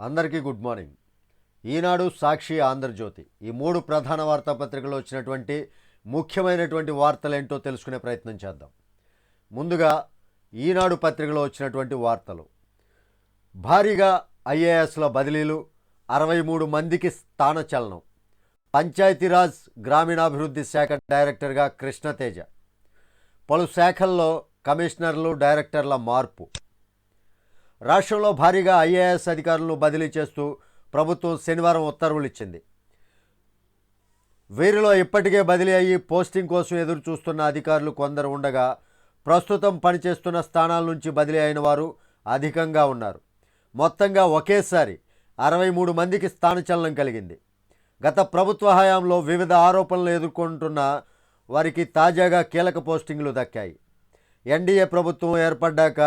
అందరికీ good morning. Eenadu Sakshi Andhra Jyothi. ఈ మూడు ప్రధాన వార్తాపత్రికలు వచ్చినటువంటి ముఖ్యమైనటువంటి వార్తలు ఏంటో తెలుసుకునే ప్రయత్నం చేద్దాం. ముందుగా ఈనాడు పత్రికలో వచ్చినటువంటి వార్తలు. భారీగా ఐఏఎస్ల బదిలీలు అరవై మూడు మందికి స్థానచలనం పంచాయతీరాజ్ గ్రామీణాభివృద్ధి శాఖ డైరెక్టర్గా కృష్ణతేజ. పలు శాఖల్లో కమిషనర్లు డైరెక్టర్ల మార్పు. రాష్ట్రంలో భారీగా ఐఏఎస్ అధికారులను బదిలీ చేస్తూ ప్రభుత్వం శనివారం ఉత్తర్వులు ఇచ్చింది వీరిలో ఇప్పటికే బదిలీ అయ్యి పోస్టింగ్ కోసం ఎదురు చూస్తున్న అధికారులు కొందరు ఉండగా ప్రస్తుతం పనిచేస్తున్న స్థానాల నుంచి బదిలీ అయిన వారు అధికంగా ఉన్నారు. మొత్తంగా ఒకేసారి అరవై మూడు మందికి స్థానచలనం కలిగింది. గత ప్రభుత్వ హయాంలో వివిధ ఆరోపణలు ఎదుర్కొంటున్న వారికి తాజాగా కీలక పోస్టింగ్లు దక్కాయి. ఎన్డీఏ ప్రభుత్వం ఏర్పడ్డాక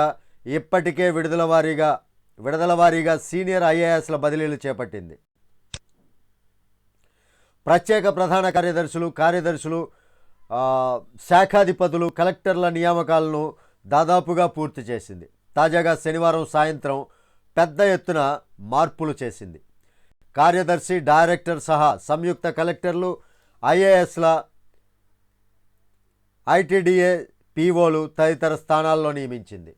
ఇప్పటికే విడుదల వారీగా విడుదల వారీగా సీనియర్ ఐఏఎస్ల బదిలీలు చేపట్టింది. ప్రత్యేక ప్రధాన కార్యదర్శులు కార్యదర్శులు శాఖాధిపతులు కలెక్టర్ల నియామకాలను దాదాపుగా పూర్తి చేసింది. తాజాగా శనివారం సాయంత్రం పెద్ద ఎత్తున మార్పులు చేసింది. కార్యదర్శి డైరెక్టర్ సహా సంయుక్త కలెక్టర్లు ఐఏఎస్ల ఐటీడీఏ పీఓలు తదితర స్థానాల్లో నియమించింది.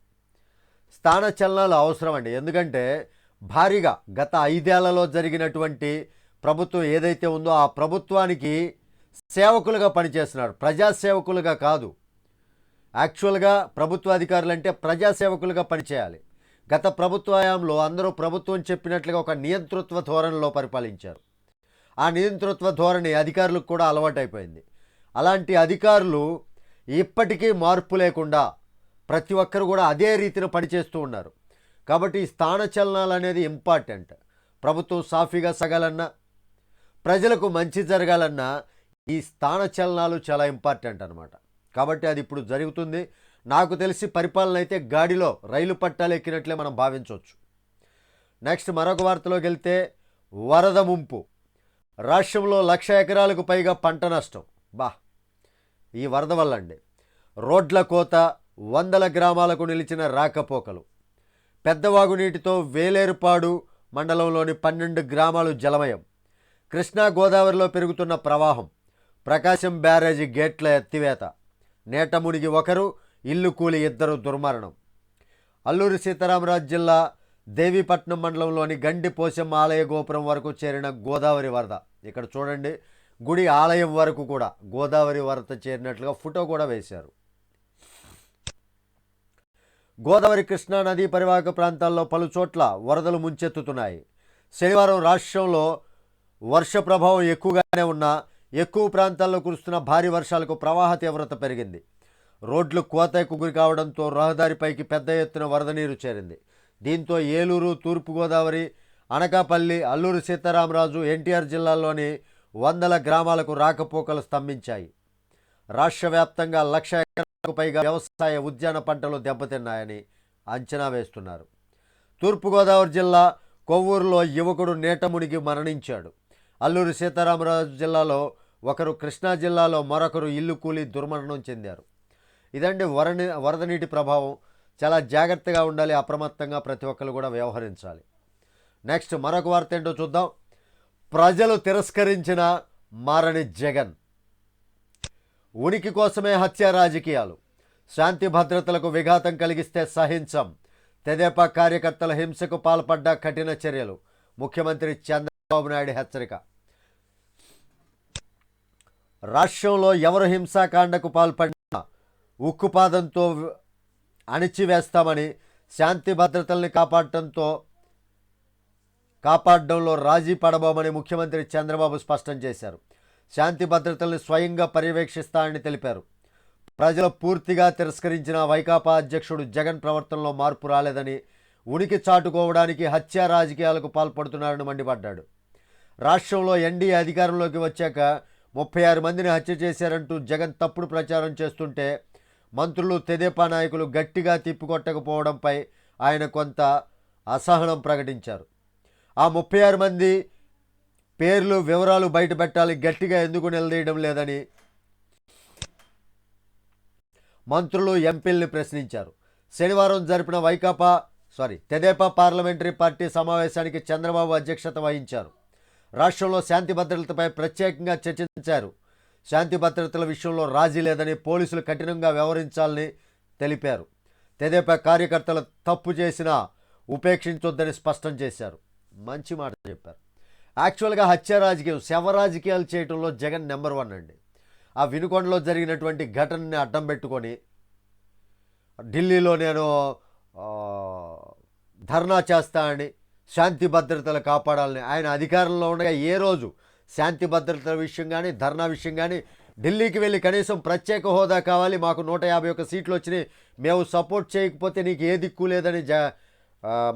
స్థానచలనాలు అవసరం అండి ఎందుకంటే భారీగా గత ఐదేళ్ళలో జరిగినటువంటి ప్రభుత్వం ఏదైతే ఉందో ఆ ప్రభుత్వానికి సేవకులుగా పనిచేస్తున్నారు. ప్రజాసేవకులుగా కాదు. యాక్చువల్గా ప్రభుత్వ అధికారులు అంటే ప్రజాసేవకులుగా పనిచేయాలి. గత ప్రభుత్వ హయాంలో అందరూ ప్రభుత్వం చెప్పినట్లుగా ఒక నియంతృత్వ ధోరణిలో పరిపాలించారు. ఆ నియంతృత్వ ధోరణి అధికారులకు కూడా అలవాటైపోయింది. అలాంటి అధికారులు ఇప్పటికీ మార్పు లేకుండా ప్రతి ఒక్కరు కూడా అదే రీతిన పనిచేస్తూ ఉన్నారు. కాబట్టి ఈ స్థాన చలనాలు అనేది ఇంపార్టెంట్ ప్రభుత్వం సాఫీగా సగాలన్నా ప్రజలకు మంచి జరగాలన్నా ఈ స్థాన చలనాలు చాలా ఇంపార్టెంట్ అనమాట కాబట్టి అది ఇప్పుడు జరుగుతుంది. నాకు తెలిసి పరిపాలన అయితే గాడిలో రైలు పట్టాలు ఎక్కినట్లే మనం భావించవచ్చు. నెక్స్ట్ మరొక వార్తలోకి వెళ్తే వరద ముంపు. రాష్ట్రంలో లక్ష ఎకరాలకు పైగా పంట నష్టం. బా ఈ వరద వల్ల అండి రోడ్ల కోత వందల గ్రామాలకు నిలిచిన రాకపోకలు. పెద్దవాగు నీటితో వేలేరుపాడు మండలంలోని పన్నెండు గ్రామాలు జలమయం. కృష్ణా గోదావరిలో పెరుగుతున్న ప్రవాహం ప్రకాశం బ్యారేజీ గేట్ల ఎత్తివేత. నేట మునిగి ఒకరు ఇల్లు కూలి ఇద్దరు దుర్మరణం. అల్లూరి సీతారామరాజు జిల్లా దేవీపట్నం మండలంలోని గండి పోశమ్మ ఆలయ గోపురం వరకు చేరిన గోదావరి వరద. ఇక్కడ చూడండి గుడి ఆలయం వరకు కూడా గోదావరి వరద చేరినట్లుగా ఫోటో కూడా వేశారు. గోదావరి కృష్ణా నదీ పరివాహక ప్రాంతాల్లో పలుచోట్ల వరదలు ముంచెత్తుతున్నాయి. శనివారం రాష్ట్రంలో వర్ష ప్రభావం ఎక్కువగానే ఉన్నా ఎక్కువ ప్రాంతాల్లో కురుస్తున్న భారీ వర్షాలకు ప్రవాహ తీవ్రత పెరిగింది. రోడ్లు కోతకు గురి కావడంతో రహదారిపైకి పెద్ద ఎత్తున వరద నీరు చేరింది. దీంతో ఏలూరు తూర్పుగోదావరి అనకాపల్లి అల్లూరు సీతారామరాజు ఎన్టీఆర్ జిల్లాల్లోని వందల గ్రామాలకు రాకపోకలు స్తంభించాయి. రాష్ట్ర వ్యాప్తంగా లక్ష పైగా వ్యవసాయ ఉద్యాన పంటలు దెబ్బతిన్నాయని అంచనా వేస్తున్నారు. తూర్పుగోదావరి జిల్లా కొవ్వూరులో యువకుడు నేట మునిగి మరణించాడు. అల్లూరి సీతారామరాజు జిల్లాలో ఒకరు కృష్ణా జిల్లాలో మరొకరు ఇల్లు కూలి దుర్మరణం చెందారు. ఇదండి వరని వరద నీటి ప్రభావం. చాలా జాగ్రత్తగా ఉండాలి అప్రమత్తంగా ప్రతి ఒక్కరు కూడా వ్యవహరించాలి. నెక్స్ట్ మరొక వార్త ఏంటో చూద్దాం. ప్రజలు తిరస్కరించిన మారని జగన్. ఉనికి కోసమే హత్య రాజకీయాలు. శాంతి భద్రతలకు విఘాతం కలిగిస్తే సహించం. తెదేపా కార్యకర్తల హింసకు పాల్పడ్డ కఠిన చర్యలు. ముఖ్యమంత్రి చంద్రబాబు నాయుడు హెచ్చరిక. రాష్ట్రంలో ఎవరు హింసాకాండకు పాల్పడినా ఉక్కుపాదంతో అణిచివేస్తామని శాంతి భద్రతల్ని కాపాడటంతో కాపాడడంలో రాజీ పడబోమని ముఖ్యమంత్రి చంద్రబాబు స్పష్టం చేశారు. శాంతి భద్రతల్ని స్వయంగా పర్యవేక్షిస్తానని తెలిపారు. ప్రజలు పూర్తిగా తిరస్కరించిన వైకాపా అధ్యక్షుడు జగన్ ప్రవర్తనలో మార్పు రాలేదని ఉనికి చాటుకోవడానికి హత్య రాజకీయాలకు పాల్పడుతున్నారని మండిపడ్డాడు. రాష్ట్రంలో ఎన్డీఏ అధికారంలోకి వచ్చాక ముప్పై ఆరు మందిని హత్య చేశారంటూ జగన్ తప్పుడు ప్రచారం చేస్తుంటే మంత్రులు తెదేపా నాయకులు గట్టిగా తిప్పికొట్టకపోవడంపై ఆయన కొంత అసహనం ప్రకటించారు. ఆ ముప్పై ఆరు మంది పేర్లు వివరాలు బయట పెట్టాలి. గట్టిగా ఎందుకు నిలదీయడం లేదని మంత్రులు ఎంపీల్ని ప్రశ్నించారు. శనివారం జరిపిన Vaikapa sorry Tedepa parliamentary party సమావేశానికి చంద్రబాబు అధ్యక్షత వహించారు. రాష్ట్రంలో శాంతి భద్రతలపై ప్రత్యేకంగా చర్చించారు. శాంతి భద్రతల విషయంలో రాజీ లేదని పోలీసులు కఠినంగా వ్యవహరించాలని తెలిపారు. తెదేపా కార్యకర్తలు తప్పు చేసినా ఉపేక్షించొద్దని స్పష్టం చేశారు. మంచి మాట చెప్పారు. యాక్చువల్గా హత్య రాజకీయం శవ రాజకీయాలు చేయడంలో జగన్ నెంబర్ వన్ అండి. ఆ వినుకొండలో జరిగినటువంటి ఘటనని అడ్డం పెట్టుకొని ఢిల్లీలో నేను ధర్నా చేస్తా అని శాంతి భద్రతలు కాపాడాలని ఆయన అధికారంలో ఉండగా ఏ రోజు శాంతి భద్రతల విషయం కానీ ధర్నా విషయం కానీ ఢిల్లీకి వెళ్ళి కనీసం ప్రత్యేక హోదా కావాలి మాకు నూట యాభై ఒక్క సీట్లు వచ్చినాయి మేము సపోర్ట్ చేయకపోతే నీకు ఏ దిక్కు లేదని జ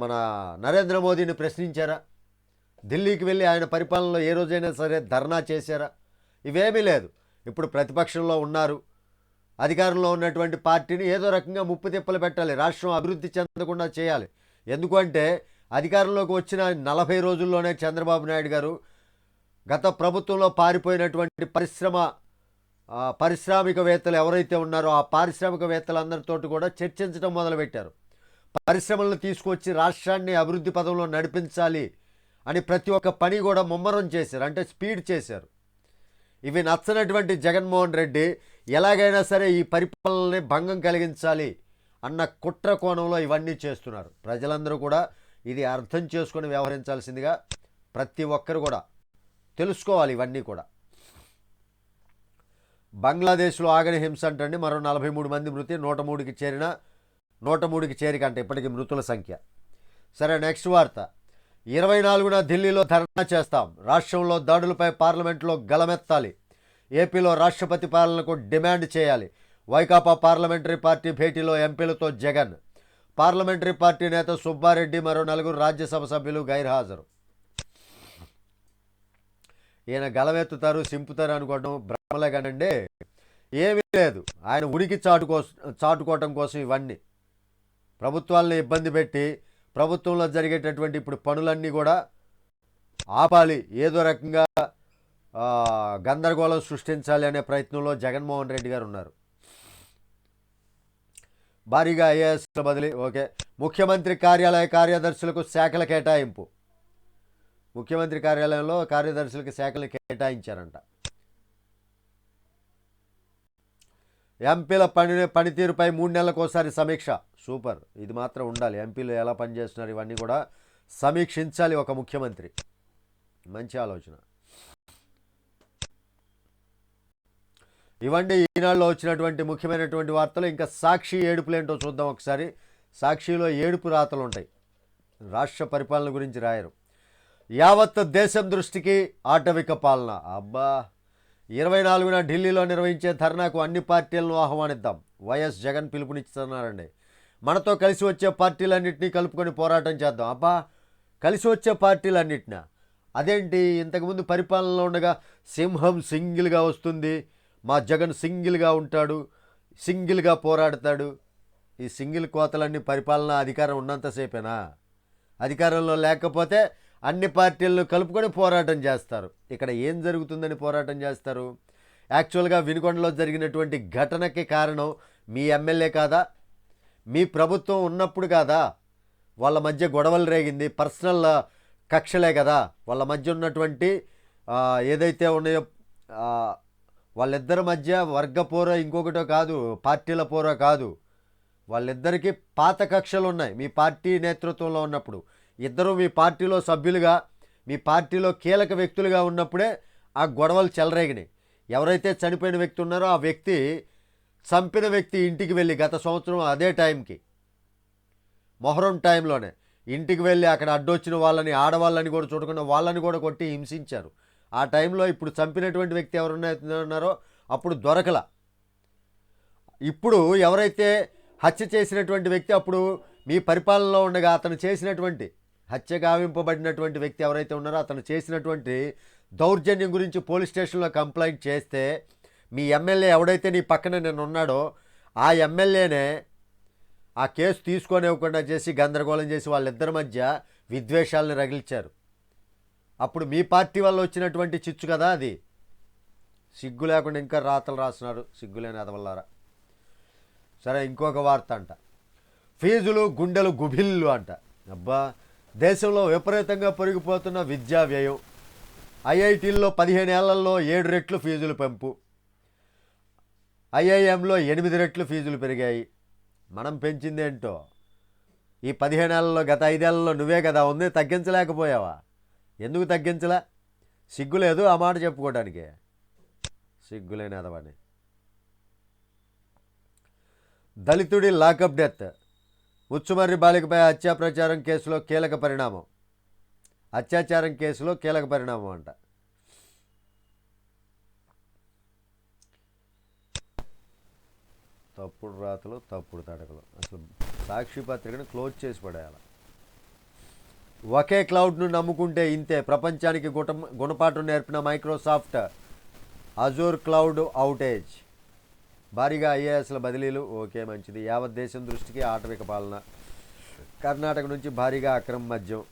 మన నరేంద్ర మోదీని ప్రశ్నించారా? ఢిల్లీకి వెళ్ళి ఆయన పరిపాలనలో ఏ రోజైనా సరే ధర్నా చేశారా? ఇవేమీ లేదు. ఇప్పుడు ప్రతిపక్షంలో ఉన్నారు. అధికారంలో ఉన్నటువంటి పార్టీని ఏదో రకంగా ముప్పు తిప్పలు పెట్టాలి. రాష్ట్రం అభివృద్ధి చెందకుండా చేయాలి. ఎందుకంటే అధికారంలోకి వచ్చిన నలభై రోజుల్లోనే చంద్రబాబు నాయుడు గారు గత ప్రభుత్వంలో పారిపోయినటువంటి పరిశ్రమ పారిశ్రామికవేత్తలు ఎవరైతే ఉన్నారో ఆ పారిశ్రామికవేత్తలందరితో కూడా చర్చించడం మొదలుపెట్టారు. పరిశ్రమలను తీసుకొచ్చి రాష్ట్రాన్ని అభివృద్ధి పదంలో నడిపించాలి. అని ప్రతి ఒక్క పని కూడా ముమ్మరం చేశారు. అంటే స్పీడ్ చేశారు. ఇవి నచ్చనటువంటి జగన్మోహన్ రెడ్డి ఎలాగైనా సరే ఈ పరిపాలనని భంగం కలిగించాలి అన్న కుట్ర కోణంలో ఇవన్నీ చేస్తున్నారు. ప్రజలందరూ కూడా ఇది అర్థం చేసుకొని వ్యవహరించాల్సిందిగా ప్రతి ఒక్కరు కూడా తెలుసుకోవాలి ఇవన్నీ కూడా. బంగ్లాదేశ్లో ఆగని హింస అంటండి. మరో నలభై మూడు మంది మృతి నూట మూడుకి చేరిన నూట మూడుకి చేరికంట ఇప్పటికి మృతుల సంఖ్య. సరే నెక్స్ట్ వార్త. ఇరవై నాలుగున ఢిల్లీలో ధర్నా చేస్తాం. రాష్ట్రంలో దాడులపై పార్లమెంట్లో గలమెత్తాలి ఏపీలో రాష్ట్రపతి పాలనకు డిమాండ్ చేయాలి. వైకాపా పార్లమెంటరీ పార్టీ భేటీలో ఎంపీలతో జగన్. పార్లమెంటరీ పార్టీ నేత సుబ్బారెడ్డి మరో నలుగురు రాజ్యసభ సభ్యులు గైర్హాజరు. ఈయన గలమెత్తుతారు సింపుతారు అనుకోవడం భ్రమలే కానండి. ఏమీ లేదు. ఆయన ఉనికి చాటుకో చాటుకోవటం కోసం ఇవన్నీ. ప్రభుత్వాలను ఇబ్బంది పెట్టి ప్రభుత్వంలో జరిగేటటువంటి ఇప్పుడు పనులన్నీ కూడా ఆపాలి. ఏదో రకంగా గందరగోళం సృష్టించాలి అనే ప్రయత్నంలో జగన్మోహన్ రెడ్డి గారు ఉన్నారు. భారీగా ఐఏఎస్ల బదిలీ ఓకే. ముఖ్యమంత్రి కార్యాలయ కార్యదర్శులకు శాఖల కేటాయింపు. ముఖ్యమంత్రి కార్యాలయంలో కార్యదర్శులకు శాఖలు కేటాయించారంట. ఎంపీల పని పనితీరుపై మూడు నెలలకు ఒకసారి సమీక్ష. సూపర్. ఇది మాత్రం ఉండాలి. ఎంపీలు ఎలా పనిచేస్తున్నారు ఇవన్నీ కూడా సమీక్షించాలి ఒక ముఖ్యమంత్రి. మంచి ఆలోచన. ఇవండి ఈనాడులో వచ్చినటువంటి ముఖ్యమైనటువంటి వార్తలు. ఇంకా సాక్షి ఏడుపులు ఏంటో చూద్దాం ఒకసారి. సాక్షిలో ఏడుపు రాతలు ఉంటాయి. రాష్ట్ర పరిపాలన గురించి రాయరు. యావత్ దేశం దృష్టికి ఆటవిక పాలన. అబ్బా! ఇరవై నాలుగున ఢిల్లీలో నిర్వహించే ధర్నాకు అన్ని పార్టీలను ఆహ్వానిద్దాం. వైఎస్ జగన్ పిలుపునిస్తున్నారండి మనతో కలిసి వచ్చే పార్టీలన్నింటినీ కలుపుకొని పోరాటం చేద్దాం. అబ్బా కలిసి వచ్చే పార్టీలన్నింటినా? అదేంటి? ఇంతకుముందు పరిపాలనలో ఉండగా సింహం సింగిల్గా వస్తుంది మా జగన్ సింగిల్గా ఉంటాడు సింగిల్గా పోరాడతాడు. ఈ సింగిల్ కోతలన్నీ పరిపాలన అధికారం ఉన్నంతసేపేనా అధికారంలో లేకపోతే అన్ని పార్టీలను కలుపుకొని పోరాటం చేస్తారు. ఇక్కడ ఏం జరుగుతుందని పోరాటం చేస్తారు? యాక్చువల్గా వినుకొండలో జరిగినటువంటి ఘటనకి కారణం మీ ఎమ్మెల్యే కాదా? మీ ప్రభుత్వం ఉన్నప్పుడు కాదా? వాళ్ళ మధ్య గొడవలు రేగింది పర్సనల్ కక్షలే కదా. వాళ్ళ మధ్య ఉన్నటువంటి ఏదైతే ఉన్నాయో వాళ్ళిద్దరి మధ్య వర్గ పోర ఇంకొకటో కాదు పార్టీల పోర కాదు. వాళ్ళిద్దరికీ పాత కక్షలు ఉన్నాయి. మీ పార్టీ నేతృత్వంలో ఉన్నప్పుడు ఇద్దరు మీ పార్టీలో సభ్యులుగా మీ పార్టీలో కీలక వ్యక్తులుగా ఉన్నప్పుడే ఆ గొడవలు చెలరేగినాయి. ఎవరైతే చనిపోయిన వ్యక్తి ఉన్నారో ఆ వ్యక్తి చంపిన వ్యక్తి ఇంటికి వెళ్ళి గత సంవత్సరం అదే టైంకి మొహరం టైంలోనే ఇంటికి వెళ్ళి అక్కడ అడ్డొచ్చిన వాళ్ళని ఆడవాళ్ళని కూడా చూడకుండా వాళ్ళని కూడా కొట్టి హింసించారు. ఆ టైంలో ఇప్పుడు చంపినటువంటి వ్యక్తి ఎవరున్నారో అప్పుడు దొరకల. ఇప్పుడు ఎవరైతే హత్య చేసినటువంటి వ్యక్తి అప్పుడు మీ పరిపాలనలో ఉండగా అతను చేసినటువంటి హత్య గావింపబడినటువంటి వ్యక్తి ఎవరైతే ఉన్నారో అతను చేసినటువంటి దౌర్జన్యం గురించి పోలీస్ స్టేషన్లో కంప్లైంట్ చేస్తే మీ ఎమ్మెల్యే ఎవడైతే నీ పక్కన నేను ఉన్నాడో ఆ ఎమ్మెల్యేనే ఆ కేసు తీసుకోనివ్వకుండా చేసి గందరగోళం చేసి వాళ్ళిద్దరి మధ్య విద్వేషాలను రగిల్చారు. అప్పుడు మీ పార్టీ వల్ల వచ్చినటువంటి చిచ్చు కదా అది. సిగ్గు లేకుండా ఇంకా రాతలు రాస్తున్నారు సిగ్గులేని అదవల్లారా. సరే ఇంకొక వార్త అంట. ఫీజులు గుండెలు గుభిల్లు అంట. అబ్బా దేశంలో విపరీతంగా పెరిగిపోతున్న విద్యా వ్యయం. ఐఐటీల్లో పదిహేను ఏళ్ళలో ఏడు రెట్లు ఫీజులు పెంపు. ఐఐఎంలో ఎనిమిది రెట్లు ఫీజులు పెరిగాయి. మనం పెంచిందేంటో? ఈ పదిహేనేళ్ళలో గత ఐదేళ్ళలో నువ్వే కదా ఉంది తగ్గించలేకపోయావా? ఎందుకు తగ్గించలే? సిగ్గులేదు ఆ మాట చెప్పుకోవడానికి సిగ్గులేని అదవని దళితుడి లాకప్ డెత్. ముచ్చుమర్రి బాలికపై హత్యా ప్రచారం కేసులో కీలక పరిణామం. అత్యాచారం కేసులో కీలక పరిణామం అంట. తప్పుడు రాతలు తప్పుడు తడకలు. అసలు సాక్షి పత్రికను క్లోజ్ చేసి పడేయాలి. ఒకే క్లౌడ్ను నమ్ముకుంటే ఇంతే. ప్రపంచానికి గుట గుణపాఠం నేర్పిన మైక్రోసాఫ్ట్ అజూర్ క్లౌడ్ అవుటేజ్. భారీగా ఐఏఎస్ల బదిలీలు ఓకే మంచిది. యావత్ దేశం దృష్టికి ఆటవిక పాలన. కర్ణాటక నుంచి భారీగా అక్రమ మద్యం.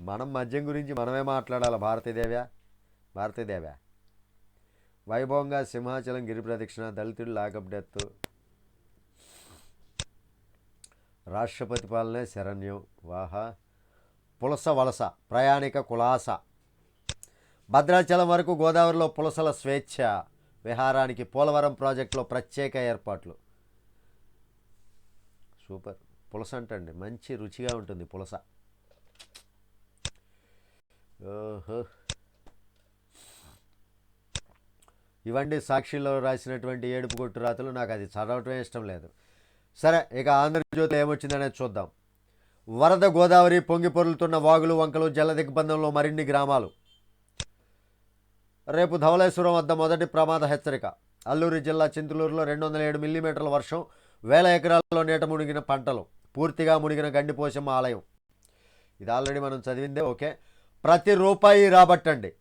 మనం మద్యం గురించి మనమే మాట్లాడాలి భారతీదేవ్యా? భారతీదేవ్యా? వైభవంగా సింహాచలం గిరి ప్రదక్షిణ దళితుడు లాకప్ డెత్ రాష్ట్రపతి పాలనే శరణ్యం వాహా పులస వలస ప్రయాణిక కులాస. భద్రాచలం వరకు గోదావరిలో పులసల స్వేచ్ఛ విహారానికి పోలవరం ప్రాజెక్టులో ప్రత్యేక ఏర్పాట్లు. సూపర్. పులస అంటండి మంచి రుచిగా ఉంటుంది పులస. ఓహో. ఇవన్నీ సాక్షిలో రాసినటువంటి ఏడుపు కొట్టు రాతలు నాకు అది చదవటమే ఇష్టం లేదు. సరే ఇక ఆంధ్రజ్యోతి ఏమొచ్చిందనేది చూద్దాం. వరద గోదావరి పొంగి పొరులుతున్న వాగులు వంకలు జల దిగ్బంధంలో మరిన్ని గ్రామాలు. రేపు ధవళేశ్వరం వద్ద మొదటి ప్రమాద హెచ్చరిక. అల్లూరి జిల్లా చింతలూరులో రెండు వందల ఏడు మిల్లీమీటర్ల వర్షం వేల ఎకరాల్లో నీట మునిగిన పంటలు పూర్తిగా మునిగిన గండిపోశమ్మ ఆలయం. ఇది ఆల్రెడీ మనం చదివిందే ఓకే. ప్రతి రూపాయి రాబట్టండి.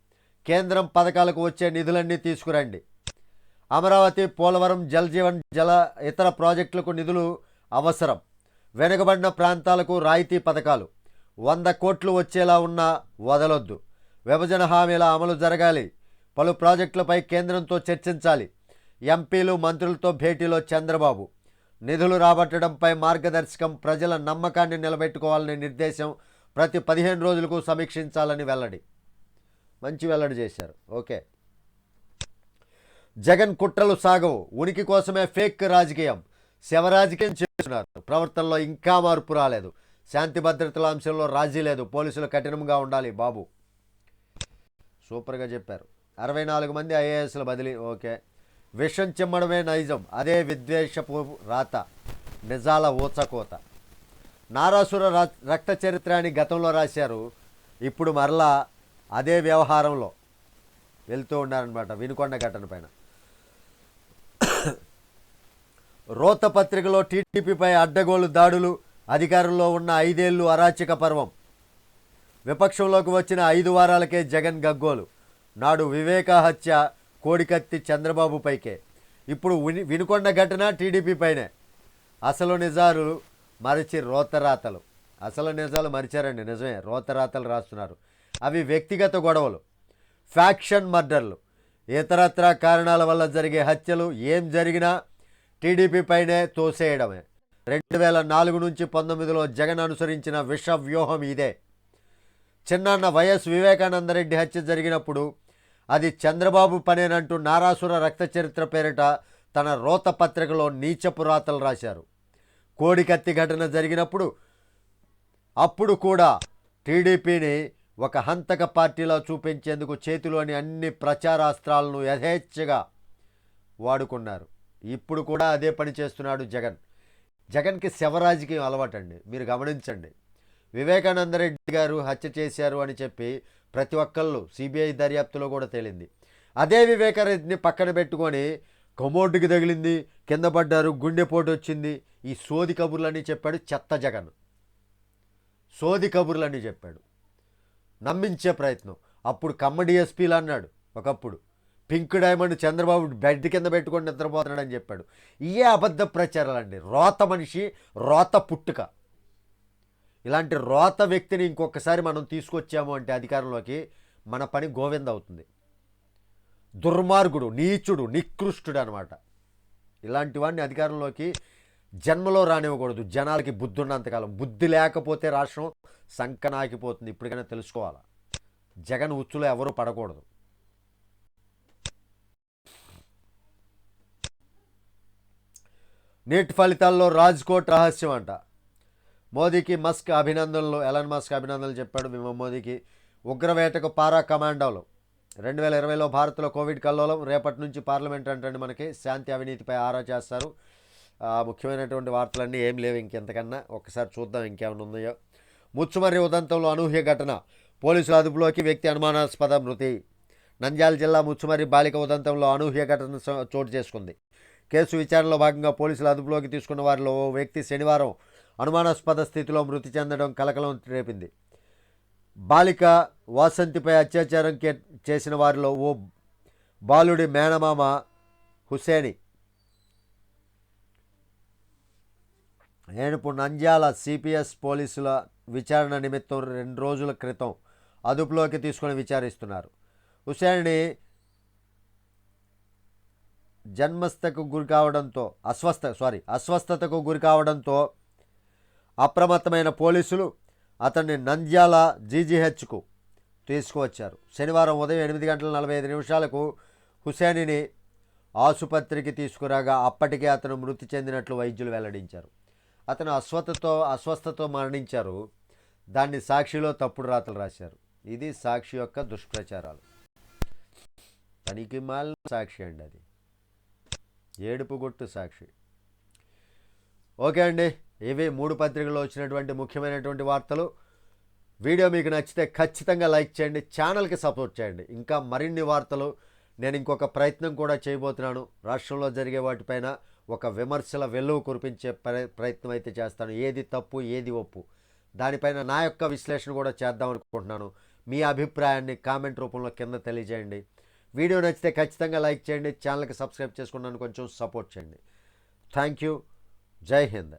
కేంద్రం పథకాలకు వచ్చే నిధులన్నీ తీసుకురండి. అమరావతి పోలవరం జలజీవన్ జల ఇతర ప్రాజెక్టులకు నిధులు అవసరం. వెనుకబడిన ప్రాంతాలకు రాయితీ పథకాలు. వంద కోట్లు వచ్చేలా ఉన్నా వదలొద్దు. విభజన హామీల అమలు జరగాలి. పలు ప్రాజెక్టులపై కేంద్రంతో చర్చించాలి. ఎంపీలు మంత్రులతో భేటీలో చంద్రబాబు. నిధులు రాబట్టడంపై మార్గదర్శకం ప్రజల నమ్మకాన్ని నిలబెట్టుకోవాలనే నిర్దేశం ప్రతి పదిహేను రోజులకు సమీక్షించాలని వెల్లడి. మంచి వెల్లడి చేశారు. ఓకే. జగన్ కుట్రలు సాగవు. ఉనికి కోసమే ఫేక్ రాజకీయం. శవరాజకీయం చేస్తున్నారు. ప్రవర్తనలో ఇంకా మార్పు రాలేదు. శాంతి భద్రతల అంశంలో రాజీ లేదు. పోలీసులు కఠినంగా ఉండాలి బాబు. సూపర్గా చెప్పారు. అరవై నాలుగు మంది ఐఏఎస్ల బదిలీ. ఓకే. విషం చిమ్మడమే నైజం. అదే విద్వేషపు రాత. నిజాల ఊచకోత. నారాసుర రా- రక్త చరిత్ర అని గతంలో రాశారు. ఇప్పుడు మరలా అదే వ్యవహారంలో వెళ్తూ ఉన్నారనమాట వినుకొండ ఘటన పైన. రోత పత్రికలో టీడీపీపై అడ్డగోలు దాడులు అధికారంలో ఉన్న ఐదేళ్ళు అరాచక పర్వం. విపక్షంలోకి వచ్చిన ఐదు వారాలకే జగన్ గగ్గోలు. నాడు వివేక హత్య కోడికత్తి చంద్రబాబుపైకే. ఇప్పుడు విని వినుకొండ ఘటన టీడీపీ పైనే. అసలు నిజాలు మరిచి రోతరాతలు. అసలు నిజాలు మరిచారండి నిజమే. రోతరాతలు రాస్తున్నారు. అవి వ్యక్తిగత గొడవలు ఫ్యాక్షన్ మర్డర్లు. ఇతరత్ర కారణాల వల్ల జరిగే హత్యలు ఏం జరిగినా టీడీపీ పైనే తోసేయడమే. రెండు వేల నాలుగు నుంచి పంతొమ్మిదిలో జగన్ అనుసరించిన విష వ్యూహం ఇదే. చిన్నాన్న వైఎస్ వివేకానందరెడ్డి హత్య జరిగినప్పుడు అది చంద్రబాబు పనేనంటూ నారాసుర రక్త చరిత్ర పేరిట తన రోత పత్రికలో నీచపు రాతలు రాశారు. కోడికత్తి ఘటన జరిగినప్పుడు అప్పుడు కూడా టీడీపీని ఒక హంతక పార్టీలో చూపించేందుకు చేతిలోని అన్ని ప్రచారాస్త్రాలను యథేచ్ఛగా వాడుకున్నారు. ఇప్పుడు కూడా అదే పని చేస్తున్నాడు జగన్. జగన్కి శవరాజకీయం అలవాటండి. మీరు గమనించండి. వివేకానందరెడ్డి గారు హత్య చేశారు అని చెప్పి ప్రతి ఒక్కళ్ళు సిబిఐ దర్యాప్తులో కూడా తేలింది. అదే వివేకారెడ్డిని పక్కన పెట్టుకొని కమోడ్డుకి తగిలింది కింద పడ్డారు గుండెపోటు వచ్చింది. ఈ సోది కబుర్లని చెప్పాడు చెత్త జగన్. సోది కబుర్లని చెప్పాడు. నమ్మించే ప్రయత్నం. అప్పుడు కమ్మ డిఎస్పీలు అన్నాడు. ఒకప్పుడు పింక్ డైమండ్ చంద్రబాబు బెడ్ కింద పెట్టుకొని నిద్రపోతున్నాడని చెప్పాడు. ఇయే అబద్ధ ప్రచారాలండి. రోత మనిషి రోత పుట్టుక. ఇలాంటి రోత వ్యక్తిని ఇంకొకసారి మనం తీసుకొచ్చాము అంటే అధికారంలోకి మన పని గోవింద అవుతుంది. దుర్మార్గుడు నీచుడు నికృష్టుడు అనమాట ఇలాంటి వాడిని అధికారంలోకి జన్మలో రానివ్వకూడదు. జనాలకి బుద్ధి ఉన్నంతకాలం బుద్ధి లేకపోతే రాష్ట్రం సంకనాకిపోతుంది. ఇప్పటికైనా తెలుసుకోవాలి? జగన్ ఉచ్చులో ఎవరూ పడకూడదు. నీట్ ఫలితాల్లో రాజ్కోట్ రహస్యం అంట మోదీకి మస్క్ అభినందనలు. ఎలన్ మస్క్ అభినందనలు చెప్పాడు మేము మోదీకి. ఉగ్రవేటకు పారా కమాండోలు. రెండు వేల ఇరవైలో భారత్లో కోవిడ్ కల్లోలం. రేపటి నుంచి పార్లమెంట్ అంటే మనకి. శాంతి అవినీతిపై ఆరా చేస్తారు. ముఖ్యమైనటువంటి వార్తలన్నీ ఏం లేవు ఇంకెంతకన్నా. ఒకసారి చూద్దాం ఇంకేమైనా ఉన్నాయో. ముచ్చుమర్రి ఉదంతంలో అనూహ్య ఘటన. పోలీసుల అదుపులోకి వ్యక్తి అనుమానాస్పద మృతి. నంద్యాల జిల్లా ముచ్చుమర్రి బాలిక ఉదంతంలో అనూహ్య ఘటన చోటు చేసుకుంది. కేసు విచారణలో భాగంగా పోలీసులు అదుపులోకి తీసుకున్న వారిలో ఓ వ్యక్తి శనివారం అనుమానాస్పద స్థితిలో మృతి చెందడం కలకలం రేపింది. బాలిక వాసంతిపై అత్యాచారం కే- చేసిన వారిలో ఓ బాలుడి మేనమామ హుసేని ఏనుపు నంద్యాల సిపిఎస్ పోలీసుల విచారణ నిమిత్తం రెండు రోజుల క్రితం అదుపులోకి తీసుకొని విచారిస్తున్నారు. హుసేన్ని జన్మస్థకు గురి కావడంతో అస్వస్థ సారీ అస్వస్థతకు గురి కావడంతో అప్రమత్తమైన పోలీసులు అతన్ని నంద్యాల జీజీహెచ్కు తీసుకువచ్చారు. శనివారం ఉదయం ఎనిమిది గంటల నలభై ఐదు నిమిషాలకు హుసేనిని ఆసుపత్రికి తీసుకురాగా అప్పటికే అతను మృతి చెందినట్లు వైద్యులు వెల్లడించారు. అతను అస్వస్థతో అస్వస్థతో మరణించారు. దాన్ని సాక్షిలో తప్పుడు రాతలు రాశారు. ఇది సాక్షి యొక్క దుష్ప్రచారాలు. తనికి మాలిన సాక్షి అండి అది. ఏడుపు గుట్టు సాక్షి. ఓకే అండి. ఇవి మూడు పత్రికల్లో వచ్చినటువంటి ముఖ్యమైనటువంటి వార్తలు. వీడియో మీకు నచ్చితే ఖచ్చితంగా లైక్ చేయండి ఛానల్కి సపోర్ట్ చేయండి. ఇంకా మరిన్ని వార్తలు నేను ఇంకొక ప్రయత్నం కూడా చేయబోతున్నాను. రాష్ట్రంలో జరిగే వాటిపైన ఒక విమర్శల వెల్లువ కురిపించే ప్ర- ప్రయత్నం అయితే చేస్తాను. ఏది తప్పు ఏది ఒప్పు. దానిపైన నా యొక్క విశ్లేషణ కూడా చేద్దాం అనుకుంటున్నాను. మీ అభిప్రాయాన్ని కామెంట్ రూపంలో కింద తెలియజేయండి. వీడియో నచ్చితే ఖచ్చితంగా లైక్ చేయండి. ఛానల్కి సబ్స్క్రైబ్ చేసుకున్నాను కొంచెం సపోర్ట్ చేయండి. Thank you. జై హింద్.